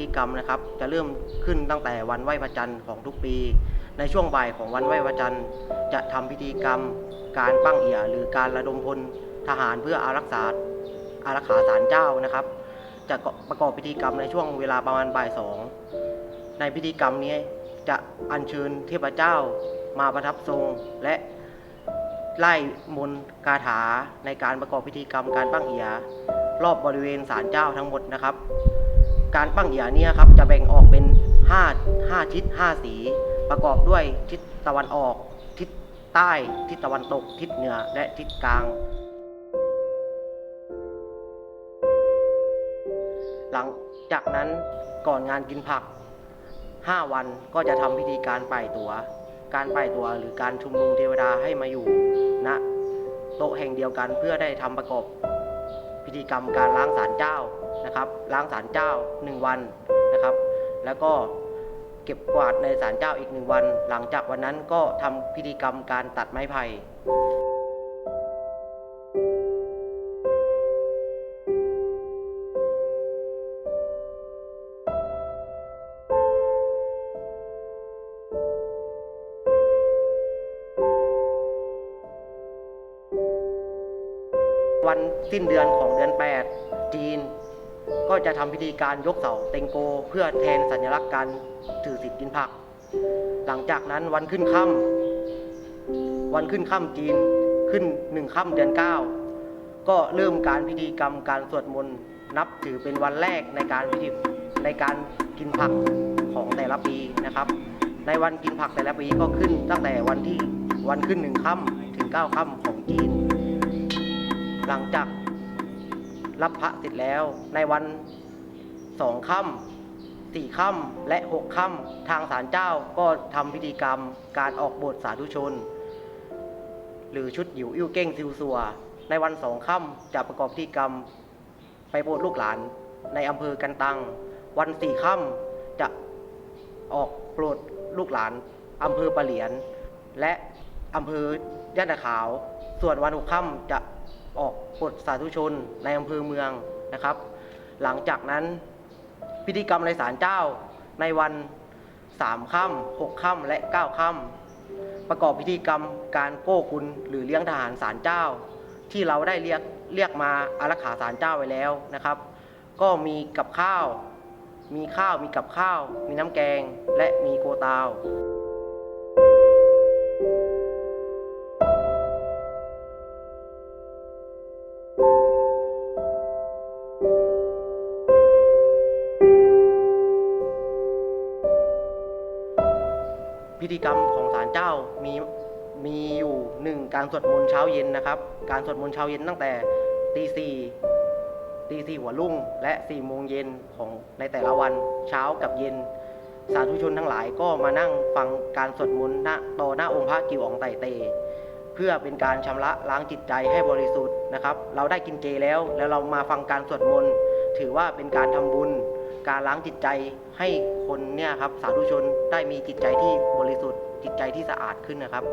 ธิกรรมนะครับ จะเริ่มขึ้นตั้งแต่วันไหว้พระจันทร์ของทุกปี ในช่วงบ่ายของวันไหว้พระจันทร์ จะทำพิธีกรรม การปั้งเอี่ยหรือการระดมพลทหารเพื่ออารักษาอารักขาศาลเจ้านะครับ จะประกอบพิธีกรรมในช่วงเวลาประมาณบ่ายสองในพิธีกรรมนี้จะอัญเชิญเทพเจ้ามาประทับทรงและไล่มนต์คาถาในการประกอบพิธีกรรมการปั้งเอีย รอบบริเวณศาลเจ้าทั้งหมดนะครับ การปั้งเอียเนี่ยครับจะแบ่งออกเป็น 5 5 ทิศ 5 สี ประกอบด้วยทิศตะวันออก ทิศใต้ ทิศตะวันตก ทิศเหนือ และทิศกลาง หลังจากนั้นก่อนงานกินผัก 5 วันก็จะทำพิธีการป่ายตัว การป่ายตัวหรือการชุมนุมเทวดาให้มาอยู่ณโต๊ะแห่งเดียวกันเพื่อได้ทำประกอบ พิธีกรรมการล้างศาลเจ้านะครับล้างศาลเจ้า 1 วันนะครับ แล้วก็เก็บกวาดในศาลเจ้าอีกหนึ่งวัน หลังจากวันนั้นก็ทำพิธีกรรมการตัดไม้ไผ่ วันสิ้นเดือนของเดือน 8 จีน ก็จะทำพิธีการยกเสาเต็งโก เพื่อแทนสัญลักษณ์การถือศีลกินผัก หลังจากนั้นวันขึ้นค่ำวันขึ้นค่ำจีนขึ้นหนึ่งค่ำเดือน 9 ก็เริ่มการพิธีกรรมการสวดมนต์นับถือเป็นวันแรกในการพิธีในการกินผักของแต่ละปีนะครับ ในวันกินผักแต่ละปีก็ขึ้นตั้งแต่วันที่วันขึ้นหนึ่งค่ำถึงเก้าค่ำของจีน หลังจากรับพระเสร็จแล้วในวันสองค่ำสี่ค่ำและหกค่ำทางศาลเจ้าก็ทำพิธีกรรมการออกบทสาธุชน หรือชุดหยิวอิ่วเก้งซิวซัว ในวันสองค่ำจะประกอบพิธีกรรมไปโปรดลูกหลานในอำเภอกันตัง วันสี่ค่ำจะออกโปรดลูกหลานอำเภอปะเหลียน และอำเภอย่านตะขาว ส่วนวันหกค่ำจะ ออกโปรดสาธุชนในอำเภอเมืองนะครับ หลังจากนั้นพิธีกรรมในศาลเจ้าในวันสามค่ำหกค่ำและเก้าค่ำประกอบพิธีกรรมการโก้กุลหรือเลี้ยงทหารศาลเจ้า ที่เราได้เรียกเรียกมาอารักขาศาลเจ้าไว้แล้วนะครับ ก็มีกับข้าว มีข้าวมีกับข้าว มีน้ำแกงและมีโกตาว พิธีกรรมของศาลเจ้ามีมีอยู่หนึ่งการสวดมนต์เช้าเย็นนะครับ การสวดมนต์เช้าเย็นตั้งแต่ตีสี่ตีสี่หัวรุ่ง และสี่โมงเย็นของในแต่ละวันเช้ากับเย็น สาธุชนทั้งหลายก็มานั่งฟังการสวดมนต์ณต่อหน้าองค์พระกิวองไตเต เพื่อเป็นการชำระล้างจิตใจให้บริสุทธิ์นะครับ เราได้กินเจแล้วแล้วเรามาฟังการสวดมนต์ถือว่าเป็นการทำบุญ การล้างจิตใจให้คนเนี่ยครับสาธุชนได้มีจิตใจที่บริสุทธิ์จิตใจที่สะอาดขึ้นนะครับ